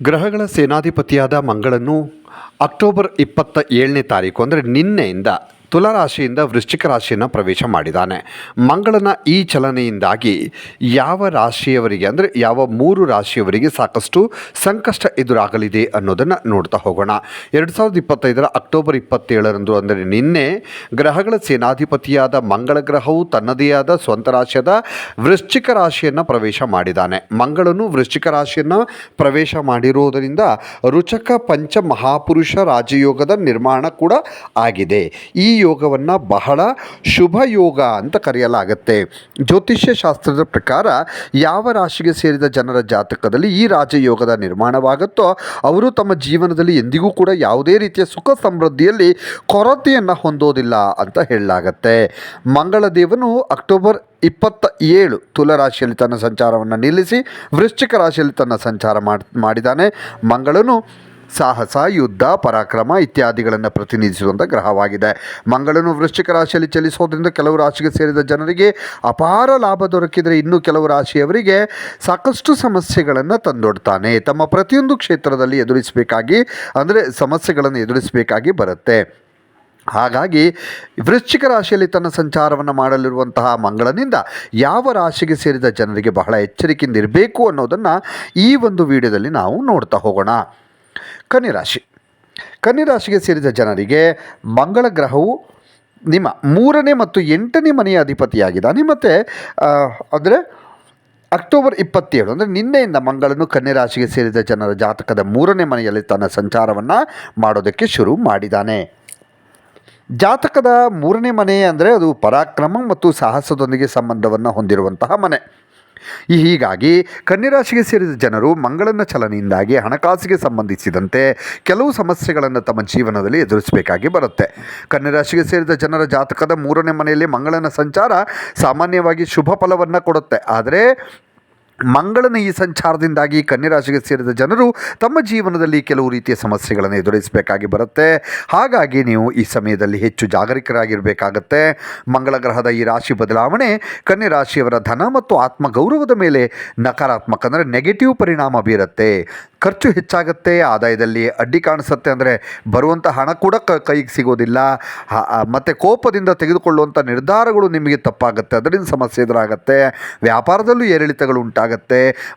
ಗ್ರಹಗಳ ಸೇನಾಧಿಪತಿಯಾದ ಮಂಗಳನ್ನು ಅಕ್ಟೋಬರ್ ಇಪ್ಪತ್ತ ಏಳನೇ ತಾರೀಕು ಅಂದರೆ ನಿನ್ನೆಯಿಂದ ತುಲಾರಾಶಿಯಿಂದ ವೃಶ್ಚಿಕ ರಾಶಿಯನ್ನು ಪ್ರವೇಶ ಮಾಡಿದ್ದಾನೆ ಮಂಗಳನ ಈ ಚಲನೆಯಿಂದಾಗಿ ಯಾವ ರಾಶಿಯವರಿಗೆ ಅಂದರೆ ಯಾವ ಮೂರು ರಾಶಿಯವರಿಗೆ ಸಾಕಷ್ಟು ಸಂಕಷ್ಟ ಎದುರಾಗಲಿದೆ ಅನ್ನೋದನ್ನು ನೋಡ್ತಾ ಹೋಗೋಣ. ಎರಡು ಸಾವಿರದ ಇಪ್ಪತ್ತೈದರ ಅಕ್ಟೋಬರ್ ಇಪ್ಪತ್ತೇಳರಂದು ಅಂದರೆ ನಿನ್ನೆ ಗ್ರಹಗಳ ಸೇನಾಧಿಪತಿಯಾದ ಮಂಗಳ ಗ್ರಹವು ತನ್ನದೇ ಆದ ಸ್ವಂತ ರಾಶಿಯಾದ ವೃಶ್ಚಿಕ ರಾಶಿಯನ್ನು ಪ್ರವೇಶ ಮಾಡಿದ್ದಾನೆ ಮಂಗಳನು ವೃಶ್ಚಿಕ ರಾಶಿಯನ್ನು ಪ್ರವೇಶ ಮಾಡಿರುವುದರಿಂದ ರುಚಕ ಪಂಚ ಮಹಾಪುರುಷ ರಾಜಯೋಗದ ನಿರ್ಮಾಣ ಕೂಡ ಆಗಿದೆ. ಈ ಯೋಗವನ್ನು ಬಹಳ ಶುಭ ಯೋಗ ಅಂತ ಕರೆಯಲಾಗುತ್ತೆ. ಜ್ಯೋತಿಷ್ಯ ಶಾಸ್ತ್ರದ ಪ್ರಕಾರ ಯಾವ ರಾಶಿಗೆ ಸೇರಿದ ಜನರ ಜಾತಕದಲ್ಲಿ ಈ ರಾಜಯೋಗದ ನಿರ್ಮಾಣವಾಗುತ್ತೋ, ಅವರು ತಮ್ಮ ಜೀವನದಲ್ಲಿ ಎಂದಿಗೂ ಕೂಡ ಯಾವುದೇ ರೀತಿಯ ಸುಖ ಸಮೃದ್ಧಿಯಲ್ಲಿ ಕೊರತೆಯನ್ನು ಹೊಂದೋದಿಲ್ಲ ಅಂತ ಹೇಳಲಾಗತ್ತೆ. ಮಂಗಳ ದೇವನು ಅಕ್ಟೋಬರ್ ಇಪ್ಪತ್ತ ಏಳು ತುಲರಾಶಿಯಲ್ಲಿ ತನ್ನ ಸಂಚಾರವನ್ನು ನಿಲ್ಲಿಸಿ ವೃಶ್ಚಿಕ ರಾಶಿಯಲ್ಲಿ ತನ್ನ ಸಂಚಾರ ಮಾಡಿದಾನೆ ಮಂಗಳನು ಸಾಹಸ, ಯುದ್ಧ, ಪರಾಕ್ರಮ ಇತ್ಯಾದಿಗಳನ್ನು ಪ್ರತಿನಿಧಿಸುವಂಥ ಗ್ರಹವಾಗಿದೆ. ಮಂಗಳನು ವೃಶ್ಚಿಕ ರಾಶಿಯಲ್ಲಿ ಚಲಿಸೋದ್ರಿಂದ ಕೆಲವು ರಾಶಿಗೆ ಸೇರಿದ ಜನರಿಗೆ ಅಪಾರ ಲಾಭ ದೊರಕಿದರೆ ಇನ್ನು ಕೆಲವು ರಾಶಿಯವರಿಗೆ ಸಾಕಷ್ಟು ಸಮಸ್ಯೆಗಳನ್ನು ತಂದೊಡ್ತಾನೆ. ತಮ್ಮ ಪ್ರತಿಯೊಂದು ಕ್ಷೇತ್ರದಲ್ಲಿ ಎದುರಿಸಬೇಕಾಗಿ, ಅಂದರೆ ಸಮಸ್ಯೆಗಳನ್ನು ಎದುರಿಸಬೇಕಾಗಿ ಬರುತ್ತೆ. ಹಾಗಾಗಿ ವೃಶ್ಚಿಕ ರಾಶಿಯಲ್ಲಿ ತನ್ನ ಸಂಚಾರವನ್ನು ಮಾಡಲಿರುವಂತಹ ಮಂಗಳನಿಂದ ಯಾವ ರಾಶಿಗೆ ಸೇರಿದ ಜನರಿಗೆ ಬಹಳ ಎಚ್ಚರಿಕೆಯಿಂದ ಇರಬೇಕು ಅನ್ನೋದನ್ನು ಈ ಒಂದು ವಿಡಿಯೋದಲ್ಲಿ ನಾವು ನೋಡ್ತಾ ಹೋಗೋಣ. ಕನ್ಯಾ ರಾಶಿ ಕನ್ಯಾ ರಾಶಿಗೆ ಸೇರಿದ ಜನರಿಗೆ ಮಂಗಳ ಗ್ರಹವು ನಿಮ್ಮ ಮೂರನೇ ಮತ್ತು ಎಂಟನೇ ಮನೆಯ ಅಧಿಪತಿಯಾಗಿದ್ದಾನೆ. ಮತ್ತು ಅಂದರೆ ಅಕ್ಟೋಬರ್ ಇಪ್ಪತ್ತೇಳು, ಅಂದರೆ ನಿನ್ನೆಯಿಂದ ಮಂಗಳನು ಕನ್ಯರಾಶಿಗೆ ಸೇರಿದ ಜನರ ಜಾತಕದ ಮೂರನೇ ಮನೆಯಲ್ಲಿ ತನ್ನ ಸಂಚಾರವನ್ನು ಮಾಡೋದಕ್ಕೆ ಶುರು ಮಾಡಿದ್ದಾನೆ. ಜಾತಕದ ಮೂರನೇ ಮನೆ ಅಂದರೆ ಅದು ಪರಾಕ್ರಮ ಮತ್ತು ಸಾಹಸದೊಂದಿಗೆ ಸಂಬಂಧವನ್ನು ಹೊಂದಿರುವಂತಹ ಮನೆ. ಹೀಗಾಗಿ ಕನ್ಯರಾಶಿಗೆ ಸೇರಿದ ಜನರು ಮಂಗಳನ ಚಲನೆಯಿಂದಾಗಿ ಹಣಕಾಸಿಗೆ ಸಂಬಂಧಿಸಿದಂತೆ ಕೆಲವು ಸಮಸ್ಯೆಗಳನ್ನು ತಮ್ಮ ಜೀವನದಲ್ಲಿ ಎದುರಿಸಬೇಕಾಗಿ ಬರುತ್ತೆ. ಕನ್ಯರಾಶಿಗೆ ಸೇರಿದ ಜನರ ಜಾತಕದ ಮೂರನೇ ಮನೆಯಲ್ಲಿ ಮಂಗಳನ ಸಂಚಾರ ಸಾಮಾನ್ಯವಾಗಿ ಶುಭ ಫಲವನ್ನು ಕೊಡುತ್ತೆ. ಆದರೆ ಮಂಗಳನ ಈ ಸಂಚಾರದಿಂದಾಗಿ ಕನ್ಯರಾಶಿಗೆ ಸೇರಿದ ಜನರು ತಮ್ಮ ಜೀವನದಲ್ಲಿ ಕೆಲವು ರೀತಿಯ ಸಮಸ್ಯೆಗಳನ್ನು ಎದುರಿಸಬೇಕಾಗಿ ಬರುತ್ತೆ. ಹಾಗಾಗಿ ನೀವು ಈ ಸಮಯದಲ್ಲಿ ಹೆಚ್ಚು ಜಾಗರೂಕರಾಗಿರಬೇಕಾಗತ್ತೆ. ಮಂಗಳ ಗ್ರಹದ ಈ ರಾಶಿ ಬದಲಾವಣೆ ಕನ್ಯರಾಶಿಯವರ ಧನ ಮತ್ತು ಆತ್ಮಗೌರವದ ಮೇಲೆ ನಕಾರಾತ್ಮಕ ಅಂದರೆ ನೆಗೆಟಿವ್ ಪರಿಣಾಮ ಬೀರುತ್ತೆ. ಖರ್ಚು ಹೆಚ್ಚಾಗುತ್ತೆ, ಆದಾಯದಲ್ಲಿ ಅಡ್ಡಿ ಕಾಣಿಸುತ್ತೆ ಅಂದರೆ ಬರುವಂಥ ಹಣ ಕೂಡ ಕ ಕೈಗೆ ಸಿಗೋದಿಲ್ಲ. ಮತ್ತು ಕೋಪದಿಂದ ತೆಗೆದುಕೊಳ್ಳುವಂಥ ನಿರ್ಧಾರಗಳು ನಿಮಗೆ ತಪ್ಪಾಗುತ್ತೆ, ಅದರಿಂದ ಸಮಸ್ಯೆ ಎದುರಾಗುತ್ತೆ. ವ್ಯಾಪಾರದಲ್ಲೂ ಏರಿಳಿತಗಳು ಉಂಟಾಗುತ್ತೆ.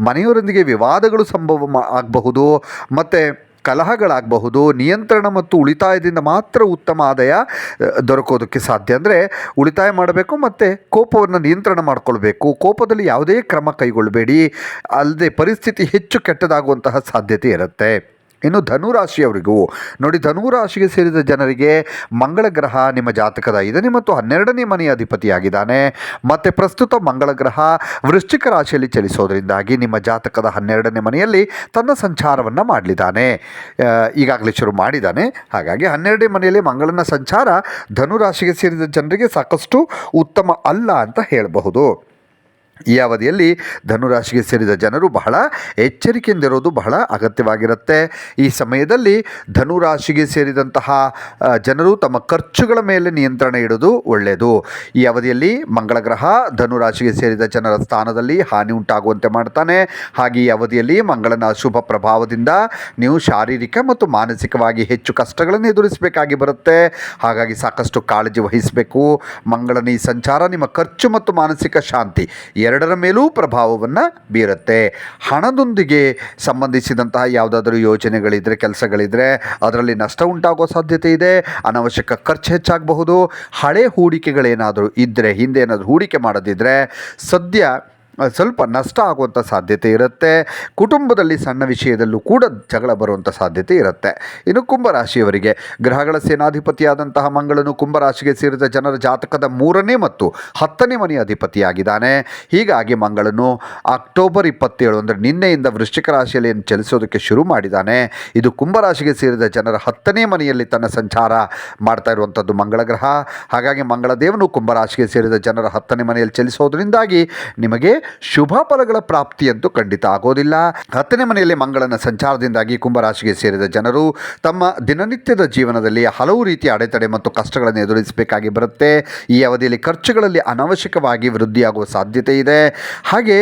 ಮನೆಯವರೊಂದಿಗೆ ವಿವಾದಗಳು ಸಂಭವ ಆಗಬಹುದು, ಮತ್ತು ಕಲಹಗಳಾಗಬಹುದು, ನಿಯಂತ್ರಣ ಮತ್ತು ಉಳಿತಾಯದಿಂದ ಮಾತ್ರ ಉತ್ತಮ ಆದಾಯ ದೊರಕೋದಕ್ಕೆ ಸಾಧ್ಯ. ಅಂದರೆ ಉಳಿತಾಯ ಮಾಡಬೇಕು ಮತ್ತು ಕೋಪವನ್ನು ನಿಯಂತ್ರಣ ಮಾಡಿಕೊಳ್ಬೇಕು. ಕೋಪದಲ್ಲಿ ಯಾವುದೇ ಕ್ರಮ ಕೈಗೊಳ್ಳಬೇಡಿ. ಅಲ್ಲದೆ ಪರಿಸ್ಥಿತಿ ಹೆಚ್ಚು ಕೆಟ್ಟದಾಗುವಂತಹ ಸಾಧ್ಯತೆ ಇರುತ್ತೆ. ಇನ್ನು ಧನುರಾಶಿಯವರಿಗೂ. ನೋಡಿ, ಧನುರಾಶಿಗೆ ಸೇರಿದ ಜನರಿಗೆ ಮಂಗಳ ಗ್ರಹ ನಿಮ್ಮ ಜಾತಕದ ಐದನೇ ಮತ್ತು ಹನ್ನೆರಡನೇ ಮನೆಯ ಅಧಿಪತಿಯಾಗಿದ್ದಾನೆ. ಮತ್ತು ಪ್ರಸ್ತುತ ಮಂಗಳ ಗ್ರಹ ವೃಶ್ಚಿಕ ರಾಶಿಯಲ್ಲಿ ಚಲಿಸೋದರಿಂದಾಗಿ ನಿಮ್ಮ ಜಾತಕದ ಹನ್ನೆರಡನೇ ಮನೆಯಲ್ಲಿ ತನ್ನ ಸಂಚಾರವನ್ನು ಮಾಡಲಿದ್ದಾನೆ. ಈಗಾಗಲೇ ಶುರು ಮಾಡಿದ್ದಾನೆ. ಹಾಗಾಗಿ ಹನ್ನೆರಡನೇ ಮನೆಯಲ್ಲಿ ಮಂಗಳನ ಸಂಚಾರ ಧನುರಾಶಿಗೆ ಸೇರಿದ ಜನರಿಗೆ ಸಾಕಷ್ಟು ಉತ್ತಮ ಅಲ್ಲ ಅಂತ ಹೇಳಬಹುದು. ಈ ಅವಧಿಯಲ್ಲಿ ಧನುರಾಶಿಗೆ ಸೇರಿದ ಜನರು ಬಹಳ ಎಚ್ಚರಿಕೆಯಿಂದಿರೋದು ಬಹಳ ಅಗತ್ಯವಾಗಿರುತ್ತೆ. ಈ ಸಮಯದಲ್ಲಿ ಧನುರಾಶಿಗೆ ಸೇರಿದಂತಹ ಜನರು ತಮ್ಮ ಖರ್ಚುಗಳ ಮೇಲೆ ನಿಯಂತ್ರಣ ಇಡೋದು ಒಳ್ಳೆಯದು. ಈ ಅವಧಿಯಲ್ಲಿ ಮಂಗಳ ಗ್ರಹ ಧನುರಾಶಿಗೆ ಸೇರಿದ ಜನರ ಸ್ಥಾನದಲ್ಲಿ ಹಾನಿ ಉಂಟಾಗುವಂತೆ ಮಾಡ್ತಾನೆ. ಹಾಗೆ ಈ ಅವಧಿಯಲ್ಲಿ ಮಂಗಳನ ಅಶುಭ ಪ್ರಭಾವದಿಂದ ನೀವು ಶಾರೀರಿಕ ಮತ್ತು ಮಾನಸಿಕವಾಗಿ ಹೆಚ್ಚು ಕಷ್ಟಗಳನ್ನು ಎದುರಿಸಬೇಕಾಗಿ ಬರುತ್ತೆ. ಹಾಗಾಗಿ ಸಾಕಷ್ಟು ಕಾಳಜಿ ವಹಿಸಬೇಕು. ಮಂಗಳನ ಈ ಸಂಚಾರ ನಿಮ್ಮ ಖರ್ಚು ಮತ್ತು ಮಾನಸಿಕ ಶಾಂತಿ ಎರಡರ ಮೇಲೂ ಪ್ರಭಾವವನ್ನು ಬೀರುತ್ತೆ. ಹಣದೊಂದಿಗೆ ಸಂಬಂಧಿಸಿದಂತಹ ಯಾವುದಾದ್ರೂ ಯೋಜನೆಗಳಿದ್ದರೆ ಕೆಲಸಗಳಿದ್ದರೆ ಅದರಲ್ಲಿ ನಷ್ಟ ಉಂಟಾಗೋ ಸಾಧ್ಯತೆ ಇದೆ, ಅನವಶ್ಯಕ ಖರ್ಚು ಹೆಚ್ಚಾಗಬಹುದು. ಹಳೆ ಹೂಡಿಕೆಗಳೇನಾದರೂ ಇದ್ದರೆ ಹಿಂದೆ ಏನಾದರೂ ಹೂಡಿಕೆ ಮಾಡದಿದ್ದರೆ ಸದ್ಯ ಸ್ವಲ್ಪ ನಷ್ಟ ಆಗುವಂಥ ಸಾಧ್ಯತೆ ಇರುತ್ತೆ. ಕುಟುಂಬದಲ್ಲಿ ಸಣ್ಣ ವಿಷಯದಲ್ಲೂ ಕೂಡ ಜಗಳ ಬರುವಂಥ ಸಾಧ್ಯತೆ ಇರುತ್ತೆ. ಇನ್ನು ಕುಂಭರಾಶಿಯವರಿಗೆ ಗ್ರಹಗಳ ಸೇನಾಧಿಪತಿಯಾದಂತಹ ಮಂಗಳನು ಕುಂಭರಾಶಿಗೆ ಸೇರಿದ ಜನರ ಜಾತಕದ ಮೂರನೇ ಮತ್ತು ಹತ್ತನೇ ಮನೆಯ ಅಧಿಪತಿಯಾಗಿದ್ದಾನೆ. ಹೀಗಾಗಿ ಮಂಗಳನು ಅಕ್ಟೋಬರ್ ಇಪ್ಪತ್ತೇಳು ಅಂದರೆ ನಿನ್ನೆಯಿಂದ ವೃಶ್ಚಿಕ ರಾಶಿಯಲ್ಲಿ ಚಲಿಸೋದಕ್ಕೆ ಶುರು ಮಾಡಿದ್ದಾನೆ. ಇದು ಕುಂಭರಾಶಿಗೆ ಸೇರಿದ ಜನರ ಹತ್ತನೇ ಮನೆಯಲ್ಲಿ ತನ್ನ ಸಂಚಾರ ಮಾಡ್ತಾ ಇರುವಂಥದ್ದು ಮಂಗಳ ಗ್ರಹ. ಹಾಗಾಗಿ ಮಂಗಳ ದೇವನು ಕುಂಭರಾಶಿಗೆ ಸೇರಿದ ಜನರ ಹತ್ತನೇ ಮನೆಯಲ್ಲಿ ಚಲಿಸೋದ್ರಿಂದಾಗಿ ನಿಮಗೆ ಶುಭ ಫಲಗಳ ಪ್ರಾಪ್ತಿಯಂತೂ ಖಂಡಿತ ಆಗೋದಿಲ್ಲ. ಹತ್ತನೇ ಮನೆಯಲ್ಲಿ ಮಂಗಳನ ಸಂಚಾರದಿಂದಾಗಿ ಕುಂಭರಾಶಿಗೆ ಸೇರಿದ ಜನರು ತಮ್ಮ ದಿನನಿತ್ಯದ ಜೀವನದಲ್ಲಿ ಹಲವು ರೀತಿಯ ಅಡೆತಡೆ ಮತ್ತು ಕಷ್ಟಗಳನ್ನು ಎದುರಿಸಬೇಕಾಗಿ ಬರುತ್ತೆ. ಈ ಅವಧಿಯಲ್ಲಿ ಖರ್ಚುಗಳಲ್ಲಿ ಅನಾವಶ್ಯಕವಾಗಿ ವೃದ್ಧಿಯಾಗುವ ಸಾಧ್ಯತೆ ಇದೆ. ಹಾಗೆ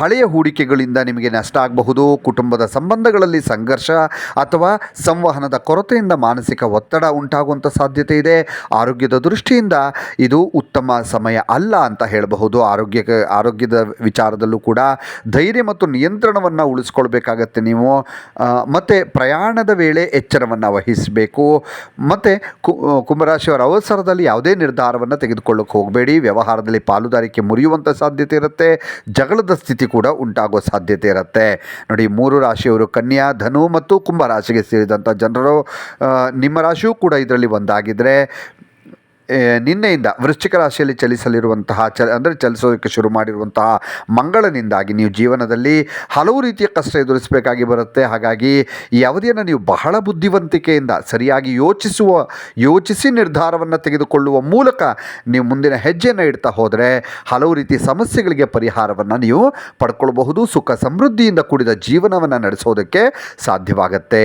ಹಳೆಯ ಹೂಡಿಕೆಗಳಿಂದ ನಿಮಗೆ ನಷ್ಟ ಆಗಬಹುದು. ಕುಟುಂಬದ ಸಂಬಂಧಗಳಲ್ಲಿ ಸಂಘರ್ಷ ಅಥವಾ ಸಂವಹನದ ಕೊರತೆಯಿಂದ ಮಾನಸಿಕ ಒತ್ತಡ ಉಂಟಾಗುವಂಥ ಸಾಧ್ಯತೆ ಇದೆ. ಆರೋಗ್ಯದ ದೃಷ್ಟಿಯಿಂದ ಇದು ಉತ್ತಮ ಸಮಯ ಅಲ್ಲ ಅಂತ ಹೇಳಬಹುದು. ಆರೋಗ್ಯ ಆರೋಗ್ಯದ ವಿಚಾರದಲ್ಲೂ ಕೂಡ ಧೈರ್ಯ ಮತ್ತು ನಿಯಂತ್ರಣವನ್ನು ಉಳಿಸ್ಕೊಳ್ಬೇಕಾಗತ್ತೆ ನೀವು. ಮತ್ತು ಪ್ರಯಾಣದ ವೇಳೆ ಎಚ್ಚರವನ್ನು ವಹಿಸಬೇಕು. ಮತ್ತು ಕುಂಭರಾಶಿಯವರ ಅವಸರದಲ್ಲಿ ಯಾವುದೇ ನಿರ್ಧಾರವನ್ನು ತೆಗೆದುಕೊಳ್ಳೋಕೆ ಹೋಗಬೇಡಿ. ವ್ಯವಹಾರದಲ್ಲಿ ಪಾಲುದಾರಿಕೆ ಮುರಿಯುವಂಥ ಸಾಧ್ಯತೆ ಇರುತ್ತೆ. ಜಗಳದ ಸ್ಥಿತಿ ಕೂಡ ಉಂಟಾಗೋ ಸಾಧ್ಯತೆ ಇರುತ್ತೆ. ನೋಡಿ, ಮೂರು ರಾಶಿಯವರು ಕನ್ಯಾ, ಧನು ಮತ್ತು ಕುಂಭ ರಾಶಿಗೆ ಸೇರಿದಂಥ ಜನರು ನಿಮ್ಮ ರಾಶಿಯೂ ಕೂಡ ಇದರಲ್ಲಿ ಒಂದಾಗಿದ್ದರೆ ನಿನ್ನೆಯಿಂದ ವೃಶ್ಚಿಕ ರಾಶಿಯಲ್ಲಿ ಚಲಿಸಲಿರುವಂತಹ, ಚ, ಅಂದರೆ ಚಲಿಸೋದಕ್ಕೆ ಶುರು ಮಾಡಿರುವಂತಹ ಮಂಗಳನಿಂದಾಗಿ ನೀವು ಜೀವನದಲ್ಲಿ ಹಲವು ರೀತಿಯ ಕಷ್ಟ ಎದುರಿಸಬೇಕಾಗಿ ಬರುತ್ತೆ. ಹಾಗಾಗಿ ಅವಧಿಯನ್ನು ನೀವು ಬಹಳ ಬುದ್ಧಿವಂತಿಕೆಯಿಂದ ಸರಿಯಾಗಿ ಯೋಚಿಸುವ, ಯೋಚಿಸಿ ನಿರ್ಧಾರವನ್ನು ತೆಗೆದುಕೊಳ್ಳುವ ಮೂಲಕ ನೀವು ಮುಂದಿನ ಹೆಜ್ಜೆಯನ್ನು ಇಡ್ತಾ ಹೋದರೆ ಹಲವು ರೀತಿಯ ಸಮಸ್ಯೆಗಳಿಗೆ ಪರಿಹಾರವನ್ನು ನೀವು ಪಡ್ಕೊಳ್ಬಹುದು. ಸುಖ ಸಮೃದ್ಧಿಯಿಂದ ಕೂಡಿದ ಜೀವನವನ್ನು ನಡೆಸೋದಕ್ಕೆ ಸಾಧ್ಯವಾಗತ್ತೆ.